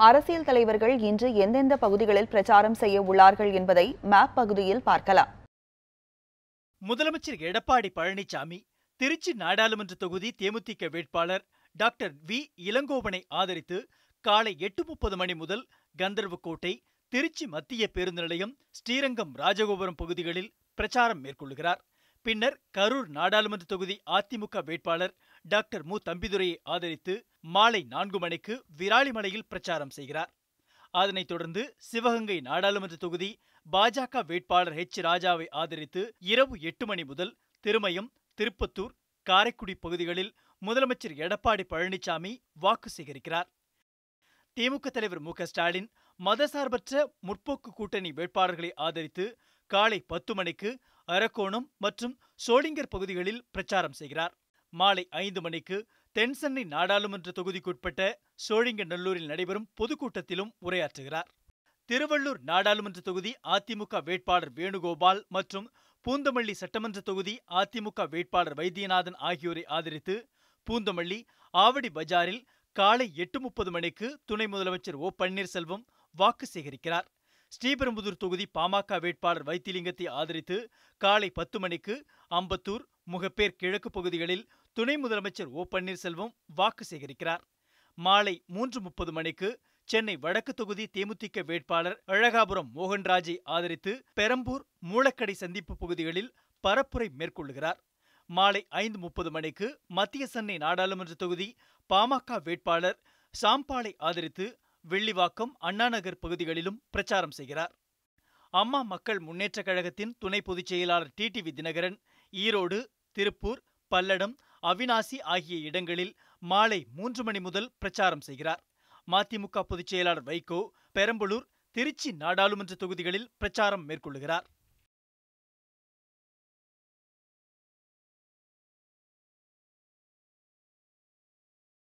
அரசியல் தலைவர்கள் இன்று எந்தெந்த பகுதிகளில் பிரச்சாரம் செய்ய உள்ளார்கள் என்பதை மேப் பகுதியில் பார்க்கலாம். முதலமைச்சர் எடப்பாடி பழனிசாமி திருச்சி நாடாளுமன்ற தொகுதி தேமுதிக வேட்பாளர் டாக்டர் வி. இளங்கோவனை ஆதரித்து காலை எட்டு முப்பது மணி முதல் கந்தர்வக்கோட்டை திருச்சி மத்திய பேருந்து நிலையம் ஸ்ரீரங்கம் ராஜகோபுரம் பகுதிகளில் பிரச்சாரம் மேற்கொள்கிறார். பின்னர் கரூர் நாடாளுமன்ற தொகுதி அதிமுக வேட்பாளர் டாக்டர் மு. தம்பிதுரையை ஆதரித்து மாலை நான்கு மணிக்கு விராலிமலையில் பிரச்சாரம் செய்கிறார். அதனைத் தொடர்ந்து சிவகங்கை நாடாளுமன்ற தொகுதி பாஜக வேட்பாளர் ஹெச் ராஜாவை ஆதரித்து இரவு எட்டு மணி முதல் திருமயம் திருப்பத்தூர் காரைக்குடி பகுதிகளில் முதலமைச்சர் எடப்பாடி பழனிசாமி வாக்கு சேகரிக்கிறார். திமுக தலைவர் மு. க. ஸ்டாலின் மதசார்பற்ற முற்போக்கு கூட்டணி வேட்பாளர்களை ஆதரித்து காலை பத்து மணிக்கு அரக்கோணம் மற்றும் சோளிங்கர் பகுதிகளில் பிரச்சாரம் செய்கிறார். மாலை ஐந்து மணிக்கு தென்சென்னை நாடாளுமன்ற தொகுதிக்குட்பட்ட சோழிங்கநல்லூரில் நடைபெறும் பொதுக்கூட்டத்திலும் உரையாற்றுகிறார். திருவள்ளூர் நாடாளுமன்ற தொகுதி அதிமுக வேட்பாளர் வேணுகோபால் மற்றும் பூந்தமல்லி சட்டமன்ற தொகுதி அதிமுக வேட்பாளர் வைத்தியநாதன் ஆகியோரை ஆதரித்து பூந்தமல்லி ஆவடி பஜாரில் காலை எட்டு முப்பது மணிக்கு துணை முதலமைச்சர் ஓ பன்னீர்செல்வம் வாக்கு சேகரிக்கிறார். ஸ்ரீபெரும்புதூர் தொகுதி பாமக வேட்பாளர் வைத்திலிங்கத்தை ஆதரித்து காலை பத்து மணிக்கு அம்பத்தூர் முகப்பேர் கிழக்கு பகுதிகளில் துணை முதலமைச்சர் ஓ பன்னீர்செல்வம் வாக்கு சேகரிக்கிறார். மாலை மூன்று முப்பது மணிக்கு சென்னை வடக்கு தொகுதி தேமுதிக வேட்பாளர் அழகாபுரம் மோகன்ராஜை ஆதரித்து பெரம்பூர் மூலக்கடை சந்திப்பு பகுதிகளில் பரப்புரை மேற்கொள்ளுகிறார் மாலை ஐந்து முப்பது மணிக்கு மத்திய சென்னை நாடாளுமன்ற தொகுதி பாமக வேட்பாளர் சாம்பாலை ஆதரித்து வெள்ளிவாக்கம் அண்ணாநகர் பகுதிகளிலும் பிரச்சாரம் செய்கிறார். அம்மா மக்கள் முன்னேற்றக் கழகத்தின் துணை பொதுச் செயலாளர் டிடிவி தினகரன் ஈரோடு திருப்பூர் பல்லடம் அவினாசி ஆகிய இடங்களில் மாலை மூன்று மணி முதல் பிரச்சாரம் செய்கிறார். மதிமுக பொதுச் செயலாளர் வைகோ பெரம்பலூர் திருச்சி நாடாளுமன்ற தொகுதிகளில் பிரச்சாரம் மேற்கொள்கிறார்.